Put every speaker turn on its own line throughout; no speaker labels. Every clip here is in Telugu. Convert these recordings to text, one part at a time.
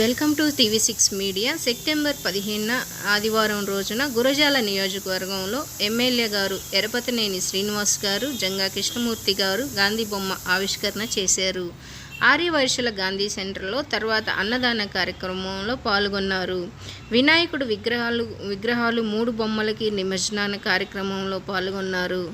Welcome to TV six media. September పదిహేనున ఆదివారం రోజున గురజాల నియోజకవర్గంలో ఎమ్మెల్యే గారు ఎరపతనేని శ్రీనివాస్ గారు జంగా కృష్ణమూర్తి గారు గాంధీ బొమ్మ ఆవిష్కరణ చేశారు. ఆర్యవైశ్యుల గాంధీ సెంటర్లో తర్వాత అన్నదాన కార్యక్రమంలో పాల్గొన్నారు. వినాయకుడు విగ్రహాలు విగ్రహాలు మూడు బొమ్మలకి నిమజ్జనాన కార్యక్రమంలో పాల్గొన్నారు.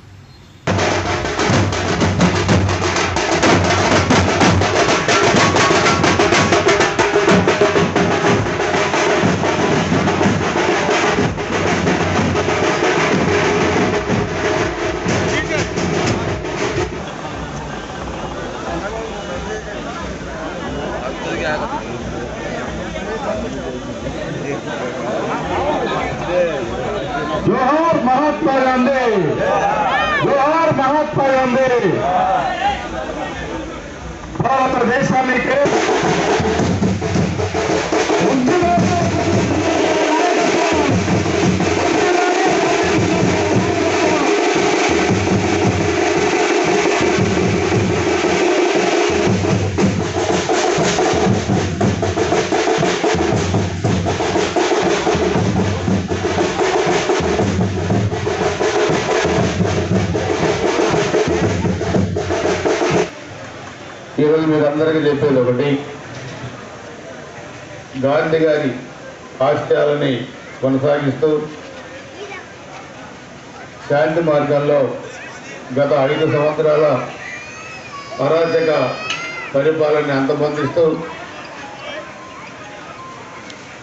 महात्मा गांधी जोहर महात्मा गांधी भारत देश
के మీరు అందరికీ చెప్పేది ఒకటి. గాంధీ గారి ఆశయాలని కొనసాగిస్తూ శాంతి మార్గంలో గత ఐదు సంవత్సరాల అరాచక పరిపాలనని అంతమొందిస్తూ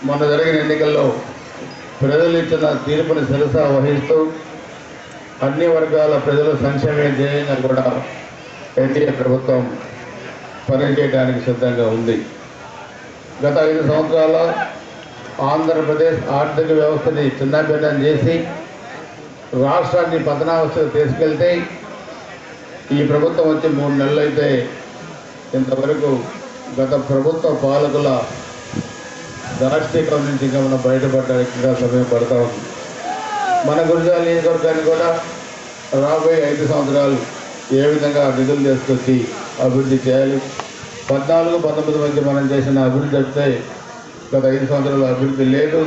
మొన్న జరిగిన ఎన్నికల్లో ప్రజలు ఇచ్చిన తీర్పుని శిరస వహిస్తూ అన్ని వర్గాల ప్రజల సంక్షేమే ధ్యేయంగా కూడా ఎన్డీఏ ప్రభుత్వం పనిచేయడానికి సిద్ధంగా ఉంది. గత ఐదు సంవత్సరాల ఆంధ్రప్రదేశ్ ఆర్థిక వ్యవస్థని చిన్నభిన్నం చేసి రాష్ట్రాన్ని పతనావస్థకు తీసుకెళ్తే ఈ ప్రభుత్వం వచ్చి మూడు నెలలు అయితే ఇంతవరకు గత ప్రభుత్వ పాలకుల దార్ష్టికం నుంచి ఇంకా మనం బయటపడడానికి ఇంకా సమయం పడతా ఉంది. మన గురిజాల నియోజకవర్గాన్ని కూడా రాబోయే ఐదు సంవత్సరాలు ఏ విధంగా నిధులు తీసుకొచ్చి అభివృద్ధి చేయాలి. పద్నాలుగు పంతొమ్మిది మధ్య మనం చేసిన అభివృద్ధి వస్తే గత ఐదు సంవత్సరాలు అభివృద్ధి లేదు.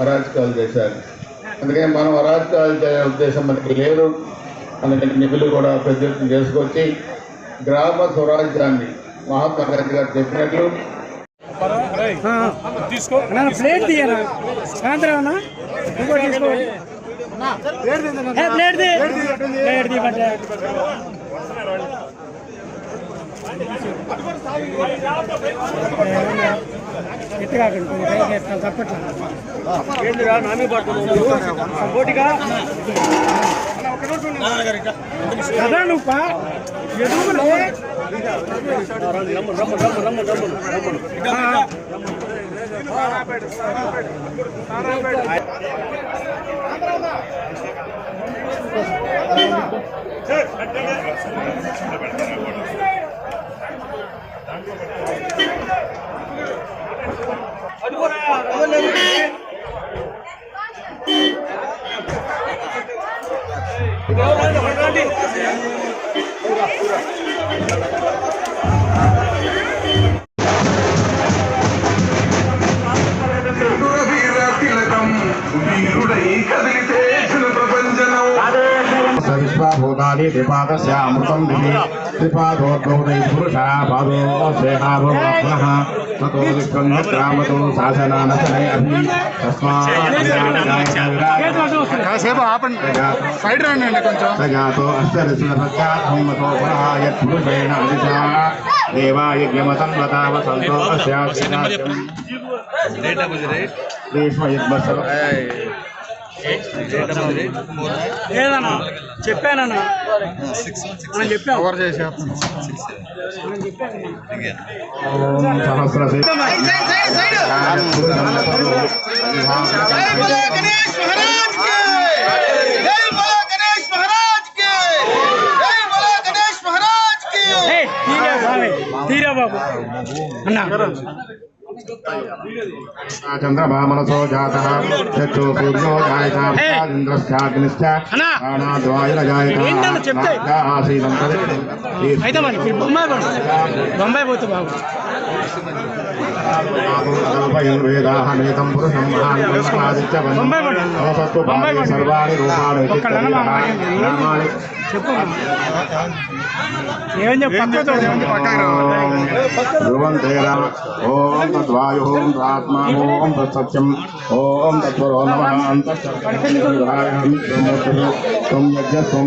అరాచకాలు చేశారు. అందుకని మనం అరాచకాలు చేసే ఉద్దేశం మనకి లేదు. అందుకని నిధులు కూడా పెద్ద ఎత్తున చేసుకొచ్చి గ్రామ స్వరాజ్యాన్ని మహాత్మా గాంధీ గారు చెప్పినట్లు.
ప్లేట్ తీయనా? సాయంత్రం ప్లేట్ ప్లేట్ తీయమంటే ఎత్తు కాకండి కొంచెం పైకి ఎత్తాలి తప్పట్లా కదా నువ్వు పా ఎదుగులే
తిలకం உயிருடை கதிரி தேசன
విశ్వభూతాని త్రిపాదస్యామృతం దివి త్రిపాదోద్గౌతై పురుషా పాదో స్వేహాభవః తతో దుష్కన్యగ్రామతో శాసనానశనే అభి
కాసేపు ఆపండి సైడ్ రండి కొంచెం
తస్మాత్ అష్టరసినసత్యాత్మతో పునః యత్పురుషేణ అదిశా దేవాయజ్ఞమసంవతావ సంతో అస్యాస్యాస్యం గ్రీష్మ యద్వత్సవ
లేదన్నా చెప్పానన్నా మనం చెప్పాం
కవర్
చేసేస్తాం తీరా బాబు అన్నా
చంద్రమా
మనసో జాత
చక్షు పూర్ణో
జాయత. ఇంద్రశ్చాగ్నిశ్చ ప్రాణాద్వాయుర బొంబాయి పోతే బాబు.
వేదాహనేతం పురుషం
బొంబాయి
సర్వాణి రూపాణి నామాని
చెప్పు ఏం
ఓం తద్వాయు ఓం ఆత్మా ఓం తత్సత్యం ఓం తత్వరో నమ త్వం యజ్ఞ త్వం